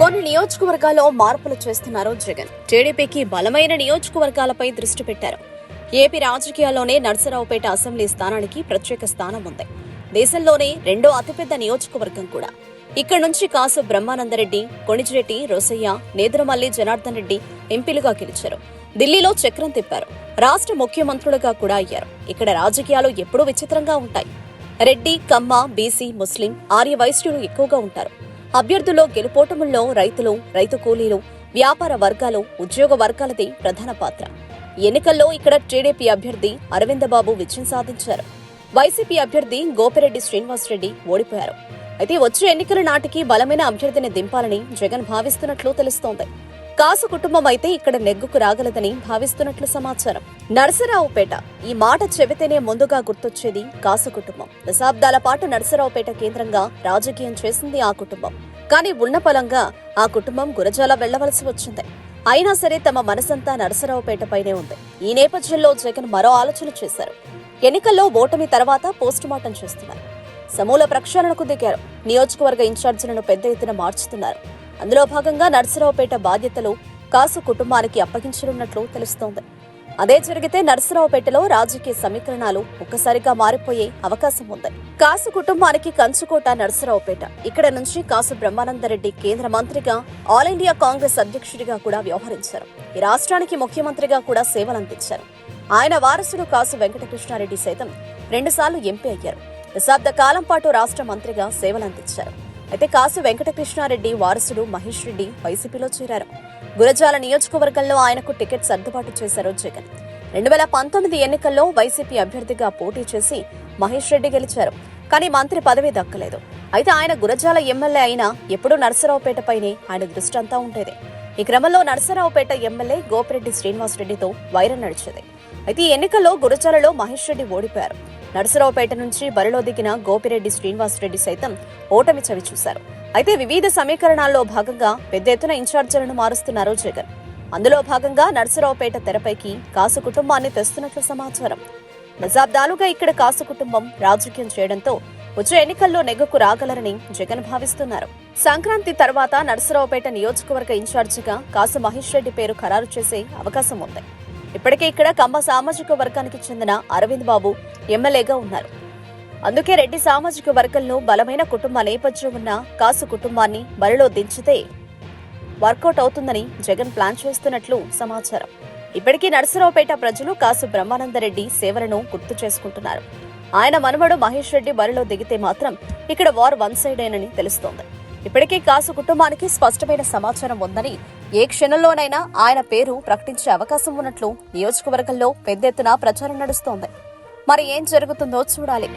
కొన్ని నియోజకవర్గాల్లో మార్పులు చేస్తున్నారు జగన్. టీడీపీకి బలమైన నియోజకవర్గాలపై దృష్టి పెట్టారు. ఏపీ రాజకీయాల్లోనే నర్సరావుపేట అసెంబ్లీ స్థానానికి ప్రత్యేక స్థానం ఉంది. దేశంలోనే రెండో అతిపెద్ద నియోజకవర్గం కూడా. ఇక్కడ నుంచి కాసు బ్రహ్మానందరెడ్డి కొణిజిరెడ్డి రోసయ్య నేదురమల్లి జనార్దన్ రెడ్డి ఎంపీలుగా గెలిచారు. ఢిల్లీలో చక్రం తిప్పారు. రాష్ట్ర ముఖ్యమంత్రులుగా కూడా అయ్యారు. ఇక్కడ రాజకీయాలు ఎప్పుడూ విచిత్రంగా ఉంటాయి. రెడ్డి కమ్మ బీసీ ముస్లిం ఆర్య వైశ్యులు ఎక్కువగా ఉంటారు. అభ్యర్థుల్లో గెలుపోటముల్లో రైతులు రైతు కూలీలు వ్యాపార వర్గాలు ఉద్యోగ వర్గాలది ప్రధాన పాత్ర. ఎన్నికల్లో ఇక్కడ టీడీపీ అభ్యర్థి అరవిందబాబు విజయం సాధించారు. వైసీపీ అభ్యర్థి గోపిరెడ్డి శ్రీనివాసరెడ్డి ఓడిపోయారు. అయితే వచ్చే ఎన్నికల నాటికి బలమైన అభ్యర్థిని దింపాలని జగన్ భావిస్తున్నట్లు తెలుస్తోంది. కాసు కుటుంబం అయితే ఇక్కడ నెగ్గుకు రాగలదని భావిస్తున్నట్లు సమాచారం. నరసరావుపేట ఈ మాట చెబితేనే ముందుగా గుర్తొచ్చేది కాసు కుటుంబం. దశాబ్దాల పాటు నరసరావుపేట కేంద్రంగా రాజకీయం చేసింది ఆ కుటుంబం. కానీ ఉన్న పొలంగా ఆ కుటుంబం గురజాల వెళ్ళవలసి వచ్చింది. అయినా సరే తమ మనసంతా నరసరావుపేటపైనే ఉంది. ఈ నేపథ్యంలో జగన్ మరో ఆలోచన చేశారు. ఎన్నికల్లో ఓటమి తర్వాత పోస్టుమార్టం చేస్తున్నారు. సమూల ప్రక్షాళనకు దిగారు. నియోజకవర్గ ఇన్ఛార్జీలను పెద్ద ఎత్తున మార్చుతున్నారు. అందులో భాగంగా నర్సరావుపేట బాధ్యతలు కాసు కుటుంబానికి అప్పగించనున్నట్లు తెలుస్తోంది. అదే జరిగితే నర్సరావుపేటలో రాజకీయ సమీకరణాలు ఒక్కసారిగా మారిపోయే అవకాశం ఉంది. కాసు కుటుంబానికి కంచుకోట నర్సరావుపేట. ఇక్కడ నుంచి కాసు బ్రహ్మానందరెడ్డి కేంద్ర మంత్రిగా ఆల్ ఇండియా కాంగ్రెస్ అధ్యక్షుడిగా కూడా వ్యవహరించారు. ఈ రాష్ట్రానికి ముఖ్యమంత్రిగా కూడా సేవలందించారు. ఆయన వారసుడు కాసు వెంకటకృష్ణారెడ్డి సైతం రెండుసార్లు ఎంపీ అయ్యారు. దశాబ్ద కాలం పాటు రాష్ట్ర మంత్రిగా సేవలందించారు. అయితే కాసు వెంకటకృష్ణారెడ్డి వారసుడు మహేష్ రెడ్డి వైసీపీలో చేరారు. గురజాల నియోజకవర్గంలో ఆయనకు టికెట్ సర్దుబాటు చేశారు జగన్. రెండు వేల పంతొమ్మిది ఎన్నికల్లో వైసీపీ అభ్యర్థిగా పోటీ చేసి మహేష్ రెడ్డి గెలిచారు. కానీ మంత్రి పదవి దక్కలేదు. అయితే ఆయన గురజాల ఎమ్మెల్యే అయినా ఎప్పుడూ నరసరావుపేటపైనే ఆయన దృష్టి అంతా ఉండేది. ఈ క్రమంలో నరసరావుపేట ఎమ్మెల్యే గోపిరెడ్డి శ్రీనివాసరెడ్డితో వైరం నడిచేది. అయితే ఈ ఎన్నికల్లో గురజాలలో మహేష్ రెడ్డి ఓడిపోయారు. నరసరావుపేట నుంచి బరిలో దిగిన గోపిరెడ్డి శ్రీనివాసరెడ్డి సైతం ఓటమి చవి చూశారు. అయితే వివిధ సమీకరణాల్లో భాగంగా పెద్ద ఎత్తున ఇన్ఛార్జీలను మారుస్తున్నారు జగన్. అందులో భాగంగా నరసరావుపేట తెరపైకి కాసు కుటుంబాన్ని తెస్తున్నట్లు సమాచారం. దశాబ్దాలుగా ఇక్కడ కాసు కుటుంబం రాజకీయం చేయడంతో వచ్చే ఎన్నికల్లో నెగ్గుకు రాగలరని జగన్ భావిస్తున్నారు. సంక్రాంతి తర్వాత నరసరావుపేట నియోజకవర్గ ఇన్ఛార్జిగా కాసు మహేష్ రెడ్డి పేరు ఖరారు చేసే అవకాశం ఉంది. ఇప్పటికే ఇక్కడ కమ్మ సామాజిక వర్గానికి చెందిన అరవింద్ బాబు ఎమ్మెల్యేగా ఉన్నారు. అందుకే రెడ్డి సామాజిక వర్గంలో బలమైన కుటుంబ నేపథ్యం ఉన్న కాసు కుటుంబాన్ని బరిలో దించితే వర్కౌట్ అవుతుందని జగన్ ప్లాన్ చేస్తున్నట్లు సమాచారం. ఇప్పటికీ నరసరావుపేట ప్రజలు కాసు బ్రహ్మానందరెడ్డి సేవలను గుర్తు చేసుకుంటున్నారు. ఆయన మనవడు మహేష్ రెడ్డి బరిలో దిగితే మాత్రం ఇక్కడ వార్ వన్ సైడ్ అయినని తెలుస్తోంది. ఇప్పటికే కాసు కుటుంబానికి స్పష్టమైన సమాచారం ఉందని ఏ క్షణంలోనైనా ఆయన పేరు ప్రకటించే అవకాశం ఉన్నట్లు నియోజకవర్గంలో పెద్ద ఎత్తున ప్రచారం నడుస్తోంది. మరి ఏం జరుగుతుందో చూడాలి.